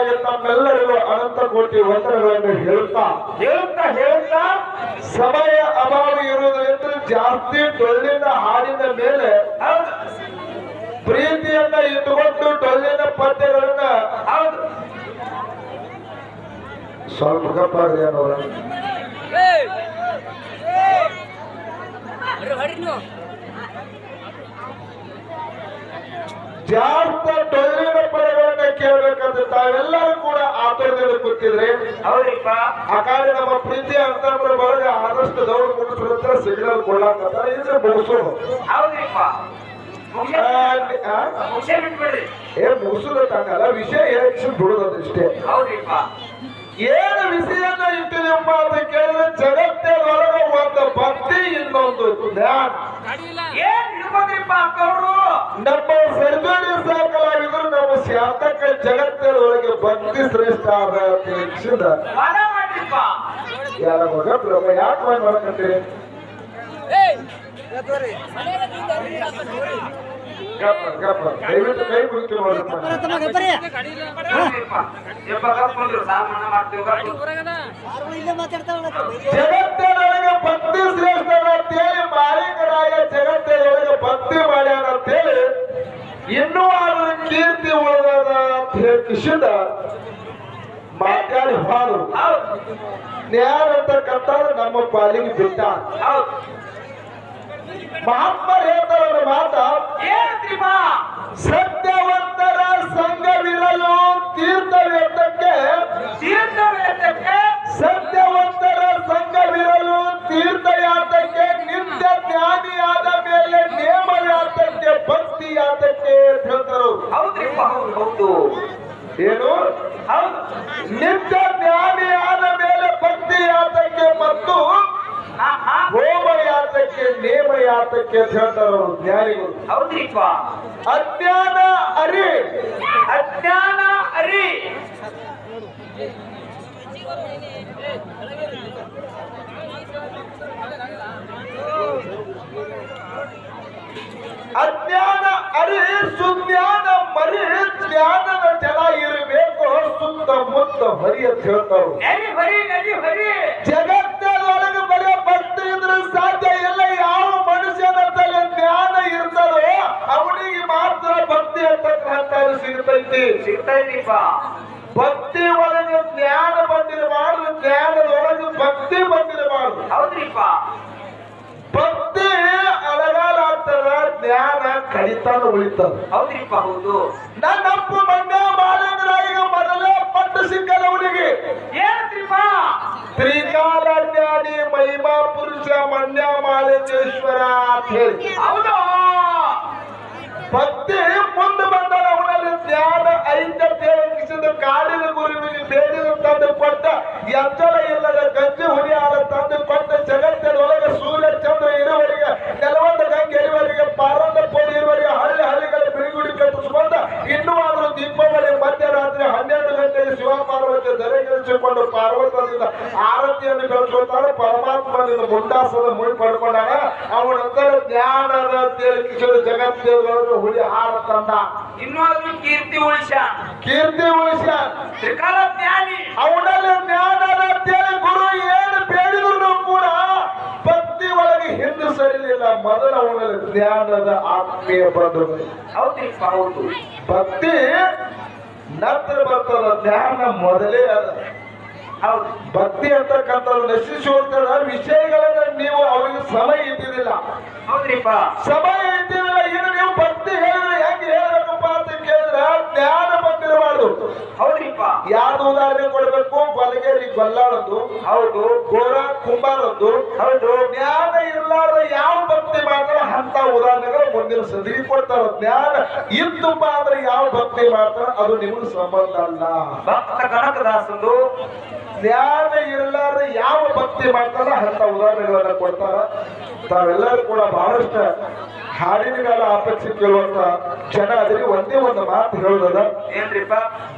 ಪರವಾಗಿ ತಮ್ಮೆಲ್ಲರಿಗೂ ಅನಂತ ಕೋಟಿ ವಂದನೆಗಳನ್ನು ಹೇಳುತ್ತಾ ಹೇಳುತ್ತಾ ಹೇಳುತ್ತಾ ಸಮಯ ಅಭಾವ ಇರುವುದರಿಂದ ಜಾಸ್ತಿ ಡೊಳ್ಳಿನ ಹಾಡಿನ ಮೇಲೆ ಪ್ರೀತಿಯನ್ನ ಇಟ್ಟುಕೊಂಡು ಡೊಳ್ಳಿನ ಪದ್ಯಗಳನ್ನ ಸ್ವಲ್ಪ ಗಪ್ಪಾಗಿದೆ ಜಾಸ್ತ ಡೊಳ್ಳಿನ ತಾವೆಲ್ಲರೂ ಕೂಡ ಆತುರದಲ್ಲಿ ಕೂತಿದ್ರೆ ಹೌದಪ್ಪ. ಆ ಕಾರಣ ನಮ್ಮ ಪ್ರೀತಿ ಅಂತಂದ್ರೆ ಬಳಗ ಆದಷ್ಟು ದೌಡ ಮುಗಿಸ್ಬಿಡುತ್ತೆ ಸಿಗ್ನಲ್ ಕೊಡ್ಲಾಕತ್ತ ಇದ್ರೆ ಮುಗಿಸೋದು. ಹೌದಪ್ಪ. ಏ ಮುಗಿಸೋದು ತಾನಲ್ಲ ವಿಷಯ ಹೇಳಿ ಬಿಡುದಷ್ಟೇ ಏನು ವಿಷಯನ ಇಟ್ಟಿದೆಯಪ್ಪ ಅಂತ ಕೇಳಿದ್ರೆ ಜಗತ್ತಿನೊಳಗ ಒಂದು ಭಕ್ತಿ ಇನ್ನೊಂದು ಏನ್ ಅಕ್ಕವ್ರು? ನಮ್ಮ ಸರ್ಜರಿ ಸಾಕಲಾಗಿದ್ರು ನಮ್ಮ ಶಾತಕ ಜಗತ್ತಿನೊಳಗೆ ಭಕ್ತಿ ಶ್ರೇಷ್ಠ ಆದ ಮಾಡ್ರಿಪ್ಪ ಯಾರ ಮಗ ಬ್ರಹ್ಮ ಯಾಕೆ ಮಾಡಿ ಮಾಡಕತ್ತೀರಿ ದಯವಿಟ್ಟು ಕೈ ಜಗತ್ತಿನೊಳಗೆ ಭಕ್ತಿ ಶ್ರೇಷ್ಠ ಅಂತೇಳಿ ಮಾಲೀಕರಾಯ ಜಗತ್ತೊಳಗೆ ಭಕ್ತಿ ಮಾಡ್ಯಾನ ಅಂತೇಳಿ ಇನ್ನೂ ಅದ್ರ ಕೀರ್ತಿ ಉಳಿದದ ಅಂತ ಹೇಳಿ ಕಿಶಿಂದ ಮಾತಾಡಿ ಹಾಡು. ಹೌದು ನ್ಯಾಯ ಅಂತಕ್ಕಂಥದ್ದು ನಮ್ಮ ಪಾಲಿಗೆ ಬಿಟ್ಟ. ಹೌದು ಮಹಾತ್ಮ ಹೇಳ್ತಾರ ಮಾತ? ಸತ್ಯವಂತರ ಸಂಘವಿರಲು ತೀರ್ಥವೇತಕ್ಕೆ ತೀರ್ಥವೇತಕ್ಕೆ ಸತ್ಯವಂತರ ಸಂಘವಿರಲು ತೀರ್ಥಯಾತಕ್ಕೆ ನಿತ್ಯ ಜ್ಞಾನಿಯಾದ ಮೇಲೆ ನೇಮಯಾತಕ್ಕೆ ಭಕ್ತಿಯಾತಕ್ಕೆ ಅಂತ ಹೇಳ್ತಾರು ಹೌದ್ರಿಪ್ಪ ಹೌದು ಹೌದು ಏನು ಹೌದು ನಿತ್ಯ ಜ್ಞಾನಿಯಾದ ಮೇಲೆ ಭಕ್ತಿಯಾತಕ್ಕೆ ಮತ್ತು ಹಾ ಹಾ ಹೋಮಯಾತಕ್ಕೆ ನೇಮಯಾತಕ್ಕೆ ಅಂತ ಹೇಳ್ತಾರು ಜ್ಞಾನಿಗಳು ಹೌದ್ರಿಪ್ಪ ಅಜ್ಞಾನ ಅರಿ. ಅಜ್ಞಾನ ಅರಿ. ಅಜ್ಞಾನ ಅರಿ ಸುಜ್ಞಾನ ಮರಿ ಜ್ಞಾನದ ಜಲ ಇರಬೇಕು ಸುತ್ತ ಮುತ್ತ ಹರಿ ಅಂತ ಹೇಳ್ತಾರು ನರಿ ಹರಿ ನರಿ ಹರಿ ಜಗತ್ತಿನೊಳಗೆ ಬರೀ ಭಕ್ತಿ ಇದ್ರೆ ಸಾಧ್ಯ ಇಲ್ಲ. ಅವನಿಗೆ ಮಾತ್ರ ಭಕ್ತಿ ಅಂತಕ್ಕಂಥದ್ದು ಸಿಗ್ತೈತಿ ಸಿಗ್ತೈತಿಪ್ಪ. ಭಕ್ತಿ ಒಳಗೆ ಜ್ಞಾನ ಬಂದಿರಬಾರ್ದು ಜ್ಞಾನದೊಳಗೆ ಭಕ್ತಿ ಬಂದಿರಬಾರ್ದು ಹೌದ್ರಿಪ್ಪ. ಭಕ್ತಿ ಅಳಗಾಲ ಆಗ್ತದ ಜ್ಞಾನ ಕಡಿತಾನ ಉಳಿತದ. ಹೌದ್ರಿಪ್ಪ ಹೌದು. ನನ್ನಪ್ಪ ಮಂಡ್ಯ ಈಗ ಮೊದಲೇ ಪಟ್ಟು ಸಿಕ್ಕಲ್ಲ ಅವನಿಗೆ. ಏನ್ರಿಪ್ಪ ತ್ರಿಕಾಲ ಜ್ಞಾನಿ ಮಹಿಮಾ ಪುರುಷ ಮಂಡ್ಯ ಮಾಲಿಂಗೇಶ್ವರ ಅಂತ ಹೇಳಿ. ಹೌದು. ಭಕ್ತಿ ಮುಂದೆ ಬಂದಾಗ ಅವನಲ್ಲಿ ಜ್ಞಾನ ಐಕ್ಯತೆ ಕಿಸಿದ ಕಾಡಿನ ಗುರುವಿಗೆ ಬೇಡಿದ ತಂದು ಕೊಟ್ಟ ಎಚ್ಚರ ಇಲ್ಲದ ಗಂಜಿ ಅಂತೇಳಿ ಕಿಶೋರ ಜಗತ್ತಿನೊಳಗೆ ಹುಡಿ ಹಾರ ತಂದ. ಇನ್ನೊಂದು ಕೀರ್ತಿ ಉಳಿಸ ಕೀರ್ತಿ ಉಳಿಸ ತ್ರಿಕಾಲ ಜ್ಞಾನಿ. ಅವನಲ್ಲಿ ಜ್ಞಾನ ಅಂತೇಳಿ ಗುರು ಏನು ಬೇಡಿದ್ರು ಕೂಡ ಭಕ್ತಿ ಒಳಗೆ ಹಿಂದೆ ಸರಿಲಿಲ್ಲ. ಮೊದಲ ಅವನಲ್ಲಿ ಜ್ಞಾನದ ಆತ್ಮೀಯ ಬಂಧುಗಳು ಹೌದ್ರಿಪ್ಪ ಹೌದು. ಭಕ್ತಿ ನತ್ರ ಬರ್ತದ. ಜ್ಞಾನ ಮೊದಲೇ ಅದ. ಭಕ್ತಿ ಅಂತಕ್ಕಂಥ ನಶಿಸಿ ವಿಷಯಗಳನ್ನ ನೀವು ಅವರಿಗೆ ಸಮಯ ಇದ್ದಿದ್ದಿಲ್ಲ. ಹೌದ್ರಿಪ್ಪ. ಸಮಯ ಇದ್ದಿದ್ದಿಲ್ಲ ಏನು ನೀವು ಭಕ್ತಿ ಹೇಳಿದ್ರೆ ಹೆಂಗೆ ಹೇಳಬೇಕಪ್ಪ ಅಂತ ಕೇಳಿದ್ರೆ ಜ್ಞಾನ ಬಂದಿರಬಾರ್ದು ಹೌದ್ರಿಪ್ಪ. ಯಾರ್ದು ಉದಾಹರಣೆ ಕೊಡಬೇಕು? ಬಲಗೇರಿ ಗೊಲ್ಲಾಡೋದು ಹೌದು. ಗೋರ ಕುಂಬಾರದ್ದು. ಹೌದು. ಜ್ಞಾನ ಇರಲಾರ ಯಾವ ಭಕ್ತಿ ಮಾಡ್ತಾರ ಅಂತ ಉದಾಹರಣೆಗಳು ಮುಂದಿನ ಸದಿ ಕೊಡ್ತಾರ. ಜ್ಞಾನ ಇತ್ತಪ್ಪ ಅಂದ್ರೆ ಯಾವ ಭಕ್ತಿ ಮಾಡ್ತಾರ ಅದು ನಿಮಗೆ ಸಂಬಂಧ ಅಲ್ಲ. ಭಕ್ತ ಕನಕದಾಸಂದು ಜ್ಞಾನ ಇರಲಾರ್ದ ಯಾವ ಭಕ್ತಿ ಮಾಡ್ತಾರ ಅಂತ ಉದಾಹರಣೆಗಳನ್ನ ಕೊಡ್ತಾರ. ತಾವೆಲ್ಲರೂ ಕೂಡ ಬಹಳಷ್ಟು ಹಾಡಿನಗಾಲ ಆಪತ್ತಿ ಕೇಳುವಂತ ಜನ ಅದ್ರಿ ಒಂದೇ ಒಂದು ಮಾತು ಹೇಳೋದದ? ಏನ್ರಿಪ್ಪ?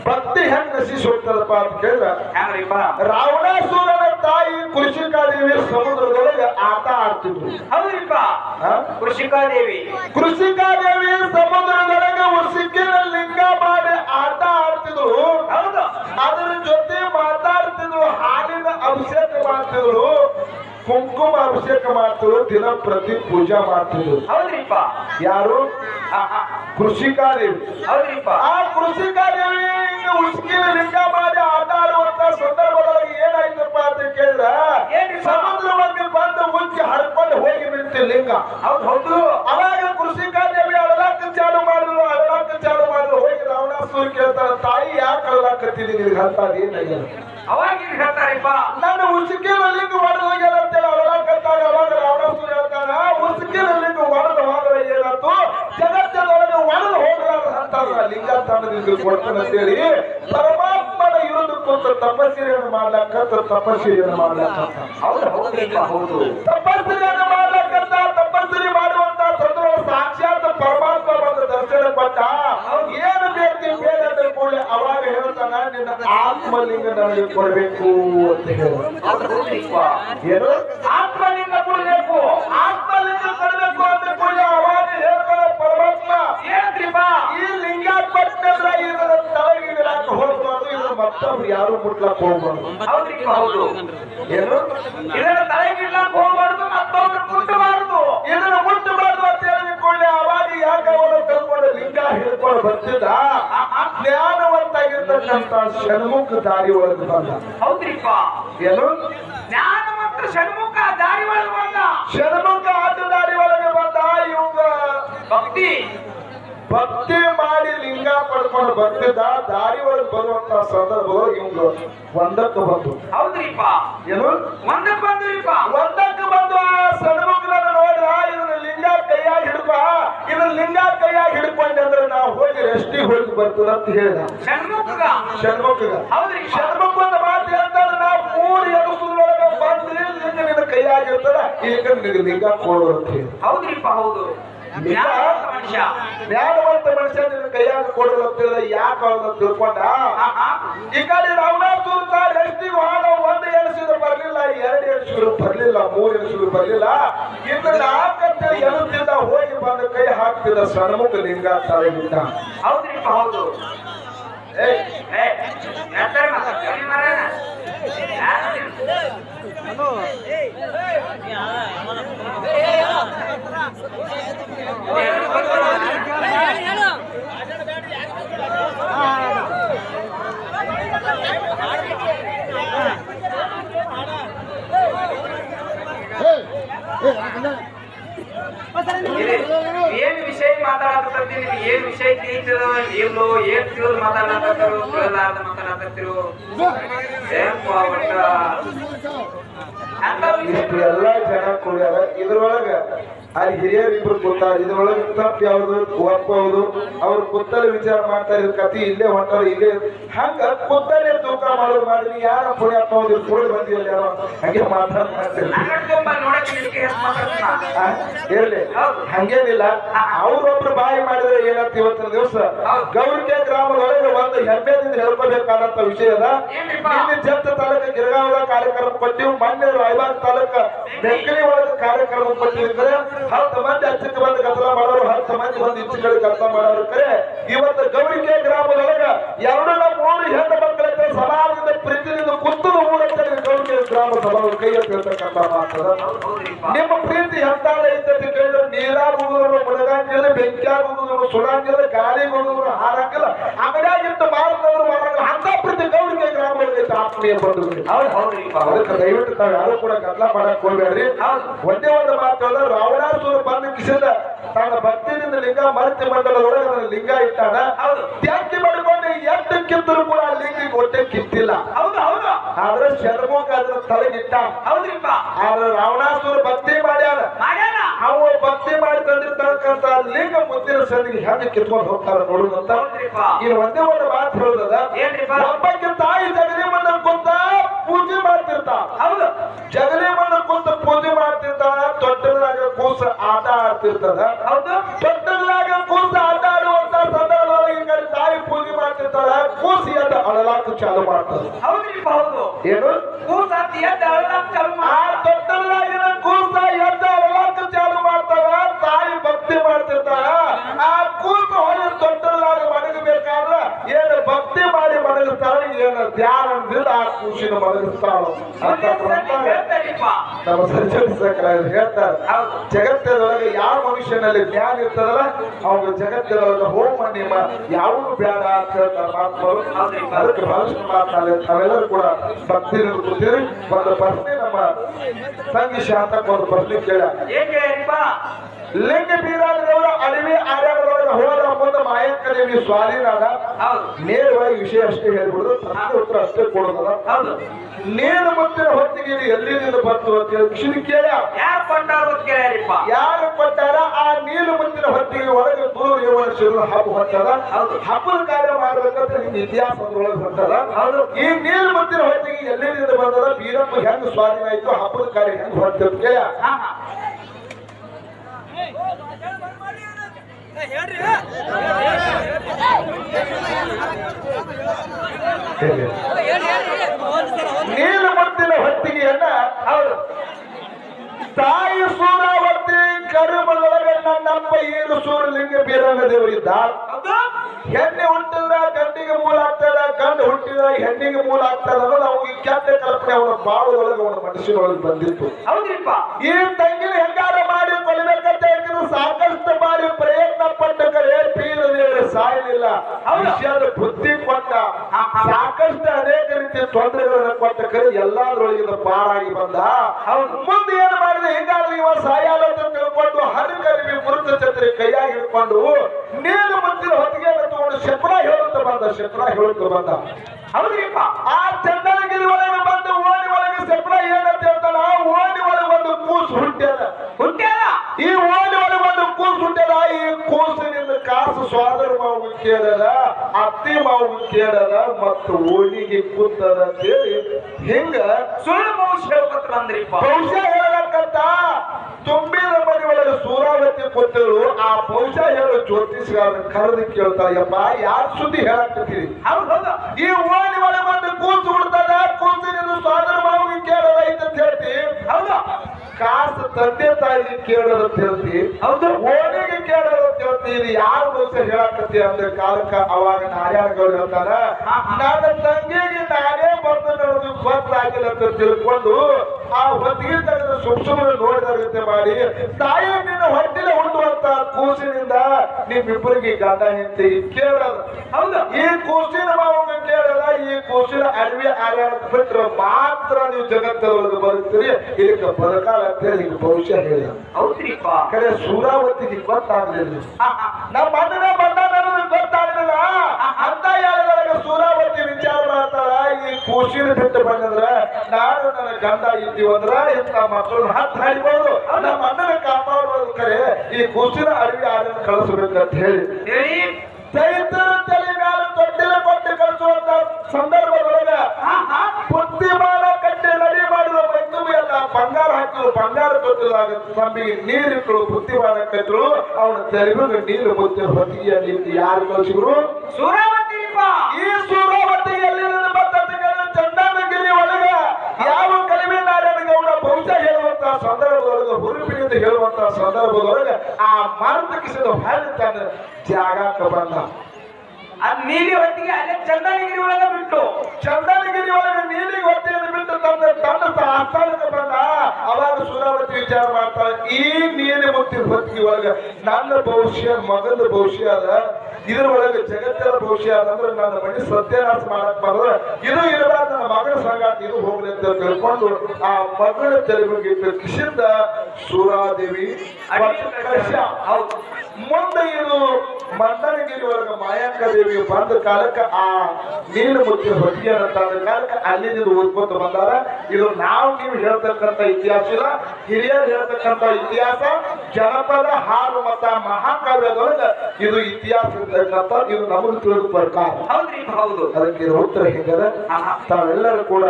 ಭಕ್ತಿ ಹೆಂಗ್ ನಶಿಸಿ ಹೋಗ್ತದಪ್ಪ ಅಂತ ಕೇಳಿದ್ರ? ರಾವಣಾಸುರನ ತಾಯಿ ಕೃಷಿಕಾದೇವಿ ಸಮುದ್ರದೊಳಗೆ ಆಟ ಆಡ್ತಿದ್ರು. ಹೌದ್ರಿಪ್ಪ? ಕೃಷಿಕಾದೇವಿ. ಕೃಷಿಕಾದೇವಿ ಸಮುದ್ರದೊಳಗೆ ಉಸಿಕಿನ ಲಿಂಗ ಮಾಡಿ ಆಟ ಆಡ್ತಿದ್ರು. ಹೌದು. ಅದ್ರ ಜೊತೆ ಮಾತಾಡ್ತಿದ್ರು ಹಾಲಿನ ಅಭಿಷೇಕ ಮಾಡ್ತಿದ್ರು. ಕುಂಕುಮ ಅಭಿಷೇಕ ಮಾಡ್ತಿದ್ರು ದಿನ ಪ್ರತಿ ಪೂಜಾ ಮಾಡ್ತಿದ್ರು. ಹೌದ್ರಿಪ್ಪ. ಯಾರು. ಕೃಷಿಕಾದೇವಿ. ಹೌದ್ರಿಪ್ಪ. ಆ ಕೃಷಿಕಾದೇವಿ ಉಸ್ಕಿನ ಲಿಂಗ ಮಾಡಿ ಆಟ ಆಡುವಂತ ಸಂದರ್ಭದೊಳಗೆ ಏನಾಯ್ತಪ್ಪ ಅಂತ ಕೇಳಿದ್ರ ಸಮುದ್ರ ಸಮುದ್ರವಾಗಿ ಬಂದು ಉಚ್ಚಿ ಹರ್ಕೊಂಡು ಹೋಗಿ ಬಿಡ್ತಿ ಲಿಂಗ. ಹೌದು ಹೌದು. ಅವಾಗ ಕೃಷಿಕಾದೇವಿ ಅಳಲಾಕ ಚಾಲು ಮಾಡಿದ್ರು ಅಳಲಾಕ ಚಾಲು ಮಾಡಿದ್ರು ಹೋಗಿ ರಾವಣಾಸುರ ಕೇಳ್ತಾರ ತಾಯಿ ಯಾಕೆ ಅಳಲಾಕತ್ತಿದ್ದೀನಿ ನಿನಗೆ? ಅಂತ ಏನಾಗ್ಯದ ಅವಾಗ ಏನ್ ಹೇಳ್ತಾರಿಪ್ಪ ನಾನು ಉಸುಕಿನ ಲಿಂಗ ಹೊಡೆದು ಹೋಗ್ಯಾರ ಅಂತೇಳಿ ಅಳಲಾಕತ್ತಾಗ ಅವಾಗ ರಾವಣಾಸುರ ಹೇಳ್ತಾನ ಉಸುಕಿನ ಲಿಂಗ ಹೊಡೆದು ಹೋದ್ರೆ ಏನಾಯ್ತು ಜಗತ್ತಿನೊಳಗೆ ಹೊಡೆದು ಅಂತ ಲಿಂಗ ತಂಡದಿಂದ ಕೊಡ್ತಾನೆ ಅಂತೇಳಿ ಪರಮಾತ್ಮನ ಇರುವುದು ಕುಂತ ತಪಸ್ಸಿರಿಯನ್ನು ಮಾಡ್ಲಕ್ಕಂತ ತಪಸ್ಸಿರಿಯನ್ನು ಮಾಡ್ಲಕ್ಕಂತ ಹೌದು ಹೌದ್ರಿಪ್ಪ ಹೌದು. ತಪಸ್ಸಿರಿಯನ್ನು ಮಾಡ್ಲಕ್ಕಂತ ತಪಸ್ಸಿರಿ ಮಾಡುವಂತ ತಂದ್ರ ಸಾಕ್ಷಾತ್ ಪರಮಾತ್ಮ ಬಂದು ದರ್ಶನ ಪಟ್ಟ ಏನು ಬೇಕು ಬೇಡ ಅಂತ ಕೂಡಲೇ ಅವಾಗ ಹೇಳ್ತಾನ ನಿನ್ನ ಆತ್ಮಲಿಂಗ ನನಗೆ ಕೊಡಬೇಕು ಅಂತ ಹೇಳಿ. ಏನು ಆತ್ಮಲಿಂಗ ಕೊಡ್ಬೇಕು ಆತ್ಮಲಿಂಗ ಕೊಡಬೇಕು ಅಂತ ಕೂಡಲೇ ಅವಾಗ ಹೇಳ್ತಾನ ಪರಮಾತ್ಮ ಏನಂತ್ರಿಪ್ಪ ಈ ಲಿಂಗ ಕೊಟ್ಟಂದ್ರ ಇದರ ತಲೆಗಿಡಲಾಕ ಹೋಗ್ಬಾರ್ದು ಮತ್ತೊಬ್ರು ಯಾರು ಮುಟ್ಲಕ್ ಹೋಗ್ಬಾರ್ದು. ಹೌದು ಏನು ಇದನ್ನ ತಲೆಗಿಡ್ಲಕ್ ಹೋಗ್ಬಾರ್ದು ಮತ್ತೊಬ್ರು ಮುಟ್ಟಬಾರ್ದು ಇದನ್ನ ಮುಟ್ಟಬಾರ್ದು ಅಂತ ಹೇಳಿಕೊಳ್ಳಿ ಅವಾಗ ಯಾಕೆ ಅವರು ಲಿಂಗ ಹಿಡ್ಕೊಂಡು ಬರ್ತಿದ್ದ? ಜ್ಞಾನವಂತಾಗಿರ್ತಕ್ಕಂತ ಷಣ್ಮುಖ ದಾರಿ ಒಳಗೆ ಬಂದ. ಹೌದ್ರಿಪ್ಪ. ಏನು? ಜ್ಞಾನವಂತ ಷಣ್ಮುಖ ದಾರಿ ಒಳಗೆ ಬಂದ. ಷಣ್ಮುಖ ಆಟ ದಾರಿ ಒಳಗೆ ಬಂದ ಇವಾಗ ಭಕ್ತಿ ಭಕ್ತಿ ಮಾಡಿ ಲಿಂಗ ಬರ್ತಿದ್ದ ದಾರಿ ಒಳಗೆ ಬರುವಂತ ಸಂದರ್ಭಗಳು ಇವ್ರು ಒಂದಕ್ಕೆ ಬಂದು. ಹೌದ್ರಿಪ್ಪ. ಏನು? ಒಂದಕ್ಕೆ ಬಂದ್ರಿಪ್ಪ. ಒಂದಕ್ಕೆ ಬಂದು ಆ ಸಣ್ಣ ನೋಡ್ರ ಇದನ್ನ ಲಿಂಗ ಕೈಯಾಗಿ ಹಿಡ್ಕ ಇದನ್ನ ಲಿಂಗ ಕೈಯಾಗಿ ಹಿಡ್ಕೊಂಡೆ ಅಂದ್ರೆ ನಾವು ಹೋಗಿ ರೆಸ್ಟ್ ಹೋಗಿ ಬರ್ತದ ಅಂತ ಹೇಳಿದ. ಷಣ್ಮುಖ ಷಣ್ಮುಖಗ. ಹೌದ್ರಿ. ಷಣ್ಮುಖ ಒಂದು ಮಾತು ಹೇಳ್ತಾರೆ ನಾವು ಮೂರು ಎಗಸುದ್ರೊಳಗೆ ಬಂದ್ರಿ ಲಿಂಗ ನಿನ್ನ ಕೈಯಾಗಿ ಇರ್ತದ ಈಗ ನಿನಗೆ ಲಿಂಗ ಕೊಡು ಅಂತ ಹೇಳಿ ಹೌದ್ರಿಪ್ಪ ಹೌದು. ಮನುಷ್ಯ ಜ್ಞಾನವಂತ ಮನುಷ್ಯ ನಿನ್ನ ಕೈಯಾಗ ಕೊಡಲು ಅಂತ ಹೇಳಿದ ಯಾಕೆ ಅವನ್ನ ತಿಳ್ಕೊಂಡ ಹಾ, ಹಾ. ಈ ಕಡೆ ರಾಮನಾಥ್ ರೆಸ್ಟಿಗೆ ಹೋದ ಒಂದು ಎಣಿಸಿದ್ರು ಬರ್ಲಿಲ್ಲ ಎರಡು ಎಣಿಸಿದ್ರು ಬರಲಿಲ್ಲ ಮೂರು ಎಣಿಸಿದ್ರು ಬರ್ಲಿಲ್ಲ ಇನ್ನು ನಾಲ್ಕಂತ ಎಣುತ್ತಿದ್ದ ಹೋಗಿ ಬಂದು ಕೈ ಹಾಕ್ತಿದ್ದ ಸಣ್ಣಮುಖ ಲಿಂಗ ತಲೆಗಿದ್ದ ಹೌದ್ರಿಪ್ಪ ಹೌದು ಏ ಏ ಹೇಳ್ತಾರೆ ಏನ್ ಮಾತಾಡಕತ್ತಿ ನಿಮ್ಗೆ ಏನ್ ವಿಷಯ ತಿಳಿತದ ಇಲ್ಲೋ ಏನ್ ತಿಳಿದು ಮಾತಾಡಕತ್ತಿರು? ತಿಳಿದಾರ್ದ ಮಾತಾಡಕತ್ತಿರು? ಎಲ್ಲ ಜನ ಕೂಡ ಇದ್ರೊಳಗ ಅಲ್ಲಿ ಹಿರಿಯರು ಇಬ್ರು ಕೂತಾರ. ಇದ್ರೊಳಗೆ ತಪ್ಪು ಯಾವ್ದು ಒಪ್ಪ ಯಾವ್ದು? ಅವ್ರು ಕುತ್ತಲ್ಲಿ ವಿಚಾರ ಮಾಡ್ತಾರೆ. ಇದ್ರು ಕತಿ ಇಲ್ಲೇ ಹೊಂಟಾರ ಇಲ್ಲೇ ಹಂಗ ಕೂತಲ್ಲೇ ತೂಕ ಮಾಡೋದು ಮಾಡಿದ್ರಿ ಯಾರ ಪುಣ್ಯಪ್ಪ ಅವ್ರು ಕೂಡ ಬಂದಿಲ್ಲ ಯಾರೋ? ಹಂಗೆ ಮಾತಾಡ್ತಾರೆ ಇರ್ಲಿ. ಹಂಗೇನಿಲ್ಲ. ಅವ್ರೊಬ್ರು ಬಾಯಿ ಮಾಡಿದ್ರೆ ಏನಂತ ಇವತ್ತಿನ ದಿವಸ. ಗೌರಿಕೆ ಗ್ರಾಮದೊಳಗೆ ಒಂದು ಹೆಮ್ಮೆದಿಂದ ಹೇಳ್ಕೋಬೇಕಾದಂತ ವಿಷಯ ಅದ? ಕಾರ್ಯಕ್ರಮ ಕೊಟ್ಟಿವಿ ಮೊನ್ನೆ ರಾಯಬಾಗ್ ತಾಲೂಕ ಬೆಂಕಳಿ ಒಳಗ ಕಾರ್ಯಕ್ರಮ ಕರೆ ಹತ್ತು ಮಂದಿ ಹಚ್ಚಕ್ಕೆ ಬಂದು ಕೆಲಸ ಮಾಡೋರು, ಹತ್ತು ಮಂದಿ ಬಂದು ಇಚ್ಚ ಕೆಲಸ ಮಾಡೋರು ಕರೆ ಇವತ್ತು ಗೌರಿಕೆ ಗ್ರಾಮದೊಳಗ ಎರಡು ನಮ್ಮ ಮೂರು ಹೆಣ್ಣು ಮಕ್ಕಳ ಸಮಾಜದ ಪ್ರೀತಿಯಿಂದ ಕುತ್ತದ ಮೂಲಕ ಗೌರಿಕೆ ಗ್ರಾಮ ಸಭಾ ಕೈ ಎತ್ತಿರ್ತಕ್ಕಂತ ಹೌದು ನಿಮ್ಮ ಪ್ರೀತಿ ಎಂತಾದ ಇದ್ದಂತೆ ಕೇಳಿದ್ರೆ ನೀರಾಗ ಹೋಗುದ್ರು ಬೆಂಕಿ ಬೆಂಕಿಯಾಗ ಹೋಗುದ್ರು ಗಾಳಿ ಗಾಳಿಗೆ ಹೋಗುದ್ರು ಹಾರಂಗಿಲ್ಲ. ಅಂಗಡಿಯಾಗಿಟ್ಟು ಮಾರುತ್ತವ್ರು ಮಾರಂಗಿಲ್ಲ ಅಂತ ಹೌದು ಹೌದ್ರಿಪ್ಪ ಹೌದು ಅದಕ್ಕೆ ದಯವಿಟ್ಟು ತಾವ್ ಯಾರು ಕೂಡ ಗದ್ಲ ಮಾಡಕ್ ಹೋಗ್ಬೇಡ್ರಿ. ಒಂದೇ ಒಂದು ಮಾತು ಅಲ್ಲ ರಾವಣಾಸುರ ಬಂದ ಕಿಸಿದ ತನ್ನ ಭಕ್ತಿಯಿಂದ ಲಿಂಗ ಮರತಿ ಮಂಡಲದೊಳಗೆ ಲಿಂಗ ಇಟ್ಟಾನ ತ್ಯಾಜ್ಯ ಮಾಡಿಕೊಂಡು ಎಷ್ಟು ಕಿತ್ತರು ಕೂಡ ಆ ಲಿಂಗಿಗೆ ಹೊಟ್ಟೆ ಕಿತ್ತಿಲ್ಲ. ಹೌದು ಹೌದು. ಆದ್ರೆ ಶರ್ಮೋಗ ಅದ್ರ ತಲೆಗಿಟ್ಟ. ಹೌದ್ರಿಪ್ಪ. ಆದ್ರೆ ರಾವಣಾಸುರ ಭಕ್ತಿ ಮಾಡ್ಯಾನ. ಅವ ಭಕ್ತಿ ಮಾಡಿ ತಂದಿರ್ತಕ್ಕಂತ ಲಿಂಗ ಮುದ್ದಿನ ಸಂದಿಗೆ ಹೆಂಗೆ ಕಿತ್ಕೊಂಡು ಹೋಗ್ತಾರ ನೋಡುದಂತ ಇಲ್ಲಿ ಒಂದೇ ಒಂದು ಮಾತು ಏನ್ರಿಪ್ಪ? ಒಬ್ಬಕ್ಕೆ ತಾಯಿ ಪೂಜೆ ಮಾಡ್ತಿರ್ತಾಳ. ಹೌದು. ಜಗಲಿ ಕುಂತ ಪೂಜೆ ಮಾಡ್ತಿರ್ತಾಳ ತೊಟ್ಟಲಾಗ ಕೂಸ ಆಟ ಆಡ್ತಿರ್ತದ. ಹೌದು. ತೊಟ್ಟಲಾಗ ಕೂಸ ಆಟ ಆಡುವಂತ ಸಂದರ್ಭದೊಳಗೆ ತಾಯಿ ಪೂಜೆ ಮಾಡ್ತಿರ್ತಾಳ ಕೂಸಿ ಅಂತ ಅಳಲಾಕ ಚಾಲು ಮಾಡ್ತದ. ಹೌದು ಏನು? ಕೂಸ ಎದ್ದ ಅಳಲಾಕ್ ಚಾಲು ಆ ಮಾಡ ತೊಟ್ಟಲಾಗಿನ ಕೂಸ ಎದ್ದ ಕೂಸಿನ ಮಲಗಿಸ್ತಾಳು ಅಂತ ನಮ್ಮ ಹೇಳ್ತಾರೆ. ಜಗತ್ತಿನೊಳಗೆ ಯಾವ ಮನುಷ್ಯನಲ್ಲಿ ಜ್ಞಾನ ಇರ್ತದಲ್ಲ ಅವ್ನ ಜಗತ್ತಿನೊಳಗೆ ಹೋಮ ನಿಮ್ಮ ಯಾವುದು ಬೇಡ ಅಂತ ಹೇಳ್ತಾರೆ ಮಾತುಗಳು ಅದಕ್ಕೆ ಬಹಳಷ್ಟು ಮಾತನಾಡಿ ನಾವೆಲ್ಲರೂ ಕೂಡ ಭಕ್ತಿ ಕೂತೀರಿ ಒಂದು ಪ್ರಶ್ನೆ ನಮ್ಮ ಸಂಗೀಶ ಅಂತ ಒಂದು ಪ್ರಶ್ನೆ ಕೇಳ. ಲಿಂಗ ಬೀರಾದವರ ಅಳಿವೆ ಮುಂದೆ ಸ್ವಾಧೀನಾದ ಹೌದು ನೇರವಾಗಿ ವಿಷಯ ಅಷ್ಟೇ ಹೇಳ್ಬಿಡುದು ಉತ್ತರ ಅಷ್ಟೇ ಕೊಡೋದಲ್ಲ ನೇರ ಮತ್ತಿನ ಮುತ್ತಿನ ಹೊತ್ತಿಗೆ ಇದು ಎಲ್ಲಿಂದ ಬಂತು ಅಂತ ಹೇಳಿ ಕೃಷ್ಣ ಕೇಳ ಯಾರು ಪಟ್ಟಾರ ಯಾರು ಕೊಟ್ಟಾರ ಆ ನೀರು ಮುಂದಿನ ಹೊತ್ತಿಗೆ ಒಳಗೆ ದೂರ ಯುವನ ಹಬ್ಬ ಹೊತ್ತದ ಹೌದು. ಹಬ್ಬದ ಕಾರ್ಯ ಮಾಡಬೇಕಂತ ನಿಮ್ ಇತಿಹಾಸದೊಳಗೆ ಒಳಗೆ ಹೌದು ಈ ನೀರು ಮುಂದಿನ ಹೊತ್ತಿಗೆ ಎಲ್ಲಿಂದ ಬಂದದ ಬೀರಪ್ಪ ಹೆಂಗ್ ಸ್ವಾಧೀನ ಆಯ್ತು ಹಬ್ಬದ ಕಾರ್ಯ ಹೆಂಗ್ ಹೊಂತ ಕೇಳ ಹಾ ಹಾ ನೀರು ಮುತ್ತಿನ ಹೊತ್ತಿಗೆಯನ್ನ ಹೌದು. ತಾಯಿ ಸೂರಾವತಿ ಕರುಮಲೊಳಗೆ ನನ್ನಪ್ಪ ಏನು ಸೂರ್ಯಲಿಂಗ ಬೀರಂಗ ದೇವರಿದ್ದ ಹೆಣ್ಣೆ ಹುಟ್ಟಿದ್ರ ಗಂಡಿಗೆ ಮೂಲ ಆಗ್ತದ ಗಂಡು ಹುಟ್ಟಿದ್ರ ಹೆಣ್ಣಿಗೆ ಮೂಲ ಆಗ್ತದ ನಾವು ಈ ಕೆಟ್ಟ ಕಲ್ಪನೆ ಅವನ ಬಾಳದೊಳಗೆ ಅವನ ಮನಸ್ಸಿನೊಳಗೆ ಬಂದಿತ್ತು. ಹೌದ್ರಿಪ್ಪ. ಈ ತಂಗಿನ ಹೆಂಗಾರ ತೊಂದರೆಗಳನ್ನ ಕೊಟ್ಟ ಕರೆ ಎಲ್ಲಾದ್ರೊಳಗಿಂದ ಪಾರಾಗಿ ಬಂದ. ಮುಂದೆ ಏನು ಮಾಡಿದೆ? ಹಿಂಗಾದ್ರೆ ಇವ ಸಾಯಾಲ ಅಂತ ತಿಳ್ಕೊಂಡು ಹರಿಕರಿವಿ ಮೃತ ಛತ್ರಿ ಕೈಯಾಗಿ ಹಿಡ್ಕೊಂಡು ನೀರು ಮುಚ್ಚಿದ ಹೊತ್ತಿಗೆ ತಗೊಂಡು ಶಕ್ರ ಹೇಳುತ್ತ ಬಂದ ಶಕ್ರ ಹೇಳುತ್ತ ಬಂದ ಹೌದ್ರಿಪ್ಪ ಆ ಚಂದನಗಿರಿ ಒಳಗೆ ಬಂದು ಓಣಿ ಒಳಗೆ ಶಪ್ರ ಏನಂತ ಹೇಳ್ತಾನ ಆ ಓಣಿ ಒಳಗೆ ಒಂದು ಕೂಸು ಹುಟ್ಟ್ಯಾದ ಹುಟ್ಟ್ಯಾರ ಈ ಓಣಿ ಒಳಗೆ ಒಂದು ಕೂಸು ಹುಟ್ಟ್ಯಾದ ಈ ಕೂಸಿನಿಂದ ಕಾಸು ಸ್ವಾದರ ಮಾವು ಕೇಳದ ಅತ್ತಿ ಮಾವು ಕೇಳದ ಮತ್ತು ಓಣಿಗೆ ಕೂತದ ಅಂತೇಳಿ ಹಿಂಗ ಸುಳ್ಳು ಹೇಳ್ಕೊತ ಬಂದ್ರಿಪ್ಪ ಬಹುಶಃ ಹೇಳಬೇಕಂತ. ತುಂಬಿದ ಮನೆ ಒಳಗೆ ಸೂರಾವತಿ ಕೂತಳು ಆ ಬಹುಶಃ ಹೇಳೋ ಜ್ಯೋತಿಷ್ಗಾರನ ಕರೆದು ಕೇಳ್ತಾರ ಯಪ್ಪ ಯಾರ ಸುದ್ದಿ ಹೇಳಾಕತ್ತೀರಿ? ಈ ಓಣಿ ಒಳಗೆ ಬಂದು ಕೂಸು ಕೂತು ನೀನು ಸ್ವಾದರ ಮಾವಿಗೆ ಕೇಳದ ಐತೆ ಅಂತ ಹೇಳ್ತಿ. ಹೌದಾ. ಕಾಸು ತಂದೆ ತಾಯಿಗೆ ಕೇಳದಂತ ಅಂತ ಹೇಳ್ತಿ. ಹೌದು. ಓಣಿಗೆ ಕೇಳೋದು ಅಂತ ಯಾರ ಬಹುಶಃ ಹೇಳಕತ್ತಿ ಅಂದ್ರೆ ಕಾಲಕ್ಕ ಅವಾಗ ನಾರ್ಯಾಳಗೌಡ ಹೇಳ್ತಾರ ಹಾ, ಹಾ. ನನ್ನ ತಂಗಿಗೆ ನಾನೇ ಬಂದು ನೋಡೋದು ಗೊತ್ತಾಗಿಲ್ಲ ಅಂತ ತಿಳ್ಕೊಂಡು ಆ ಹೊತ್ತಿಗೆ ತೆಗೆದು ಸುಮ್ ನೋಡಿದ ರೀತಿ ಮಾಡಿ ತಾಯಿ ನಿನ್ನ ಹೊಟ್ಟಿಲ ಹುಟ್ಟುವಂತ ಕೂಸಿನಿಂದ ನಿಮ್ಮಿಬ್ಬರಿಗೆ ಗಂಡ ಹೆಂಡತಿ ಕೇಳೋದು. ಹೌದು. ಈ ಕೂಸಿನ ಮಾವನ ಕೇಳಲ್ಲ ಈ ಕೂಸಿನ ಅಡವಿ ಆರ್ಯಾರ ಬಿಟ್ರೆ ಮಾತ್ರ ನೀವು ಜಗತ್ತದೊಳಗೆ ಬರುತ್ತೀರಿ. ಇದಕ್ಕೆ ಬದುಕಾಲ ಅಂತೇಳಿ ಹೇಳಿ ಭವಿಷ್ಯ ಹೌದ್ರಿಪ್ಪ. ಕರೆ ಸೂರಾವತಿಗೆ ಗೊತ್ತಾಗಲಿಲ್ಲ. ನಮ್ಮ ಅಣ್ಣನ ಬಂದ ನನಗೆ ಗೊತ್ತಾಗಲಿಲ್ಲ ಅಂತ ಹೇಳಿದಾಗ ಸೂರಾವತಿ ವಿಚಾರ ಮಾಡ್ತಾಳ. ಈ ಕೂಸಿನ ಬಿಟ್ಟು ಬಂದಂದ್ರ ನಾನು ನನ್ನ ಗಂಡ ಇದ್ದೀವಂದ್ರ ಇಂಥ ಮಕ್ಕಳನ್ನ ಹತ್ತು ಹಾಡಿಬೋದು. ನಮ್ಮ ಅಣ್ಣನ ಕಾಪಾಡ್ಬೋದು ಕರೆ ಈ ಕೂಸಿನ ಅಡವಿ ಆಡಿನ ಕಳಿಸ್ಬೇಕಂತ ಹೇಳಿ. ಹೇಳಿ. ಚೈತ್ರ ತಲೆ ಮೇಲೆ ತೊಟ್ಟಿಲ ಕೊಟ್ಟು ಕಳಿಸುವಂತ ಸಂದರ್ಭದೊಳಗ ಬುದ್ಧಿಮಾನ ಕಟ್ಟಿ ರೆಡಿ ಮಾಡಿದ ಎಲ್ಲ ಬಂಗಾರ ಹಾಕಿದ್ರು ಬಂಗಾರ ತೊಟ್ಟಿದಾಗ ತಂಬಿಗೆ ನೀರಿಟ್ಟರು ಬುದ್ಧಿಮಾನ ಕಟ್ಟರು ಅವನ ತೆರೆಗೆ ನೀರು ಬುದ್ಧಿ ಹೊತ್ತಿಗೆ ಯಾರು ಕಳಿಸಿದ್ರು? ಸಂದರ್ಭದೊಳಗ ಆ ಮರದ ಕಿಸಿದ ಹೊಳ್ಳಿ ತನ್ನ ಜಾಗಕ್ಕೆ ಬಂದ ಆ ನೀಲಿ ಹೊತ್ತಿಗೆ ಅಲ್ಲೇ ಚಂದನಗಿರಿ ಒಳಗ ಬಿಟ್ಟು. ಚಂದನಗಿರಿ ಒಳಗೆ ನೀಲಿ ಹೊತ್ತಿಗೆ ಬಿಟ್ಟು ತಂದ ತನ್ನ ಆಸ್ಥಾನಕ್ಕೆ ಬಂದ. ಅವಾಗ ಸುರಾವತಿ ವಿಚಾರ ಮಾಡ್ತಾಳೆ ಈ ನೀಲಿ ಮುತ್ತಿನ ಹೊತ್ತಿಗೆ ಒಳಗೆ ನನ್ನ ಭವಿಷ್ಯ ಮಗನ ಭವಿಷ್ಯ ಅದ. ಇದ್ರ ಒಳಗೆ ಜಗತ್ತಿನ ಭವಿಷ್ಯ ಅಂದ್ರೆ ನನ್ನ ಮನೆ ಸತ್ಯನಾಶ ಮಾಡಕ್ ಬಂದ್ರೆ ಇದು ಇರಬಾರ್ದು ನನ್ನ ಮಗಳ ಸಂಗಾಟ ಇದು ಹೋಗ್ಲಿ ಅಂತ ತಿಳ್ಕೊಂಡು ಆ ಮಗಳ ತೆಲುಗಿಗೆ ಕಿಶಿಂದ ಸೂರಾದೇವಿ. ಮುಂದೆ ಇದು ಮಂದನಗಿರಿ ಒಳಗೆ ಮಾಯಾಂಕ ದೇವಿ ಬಂದ ಕಾಲಕ್ಕೆ ಆ ನೀರು ಮುಚ್ಚಿ ಹೊತ್ತಿಗೆ ತಂದ ಕಾಲಕ್ಕೆ ಅಲ್ಲಿಂದ ಓದ್ಕೊತ ಬಂದಾರ. ಇದು ನಾವು ನೀವು ಹೇಳ್ತಕ್ಕಂಥ ಇತಿಹಾಸ ಇಲ್ಲ. ಹಿರಿಯರು ಹೇಳ್ತಕ್ಕಂಥ ಇತಿಹಾಸ ಜನಪದ ಹಾಡು ಮತ್ತ ಮಹಾಕಾವ್ಯದೊಳಗ ಇದು ಇತಿಹಾಸ ಇರ್ತಕ್ಕಂಥ ಇದು ನಮಗೆ ತಿಳಿದ ಪ್ರಕಾರ. ಹೌದು. ಅದಕ್ಕೆ ಇದು ಉತ್ತರ ಹಿಂಗದ ತಾವೆಲ್ಲರೂ ಕೂಡ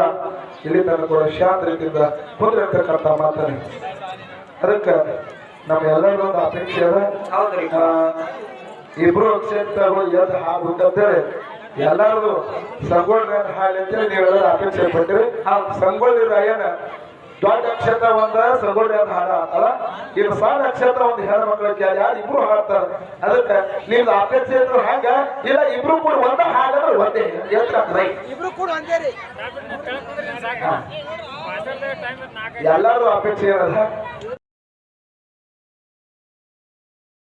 ಇಲ್ಲಿ ತನಕ ಕೂಡ ಶಾಂತ ರೀತಿಯಿಂದ ಕುಂದಿರ್ತಕ್ಕಂಥ ಮಾತನೆ ಅದಕ್ಕೆ ನಮ್ಮ ಎಲ್ಲರದ್ದು ಒಂದು ಅಪೇಕ್ಷೆ ಅದ. ಇಬ್ರು ಕ್ಷೇತ್ರಗಳು ಎದ್ ಹಾಡ್ಬೇಕಂತೇಳಿ ಎಲ್ಲಾರದು ಸಂಗೊಳ್ಳಿ ಹಾಡಿ ಅಂತೇಳಿ ನೀವೆಲ್ಲರೂ ಅಪೇಕ್ಷೆ ಪಟ್ಟಿರಿ. ಸಂಗೊಳ್ಳಿ ರಾಯನ ದೊಡ್ಡ ನಕ್ಷತ್ರ ಒಂದ ಸಗೋಡಿ ಅಂತ ಹಾಡ ಅಲ್ಲ ಇಲ್ಲ ಸಣ್ಣ ನಕ್ಷತ್ರ ಒಂದು ಹೆಣ್ಣು ಮಕ್ಕಳ ಕೇಳಿ ಯಾರು ಇಬ್ರು ಹಾಡ್ತಾರ? ಅದಕ್ಕೆ ನಿಮ್ದು ಅಪೇಕ್ಷೆ ಇದ್ರು ಹಂಗ ಇಲ್ಲ ಇಬ್ರು ಕೂಡ ಒಂದ ಹಾಡಂದ್ರೆ ಒಂದೇ ಇಬ್ರು ಕೂಡ ಒಂದೇ ರೀ. ಎಲ್ಲಾರು ಅಪೇಕ್ಷೆ ಇರೋದ?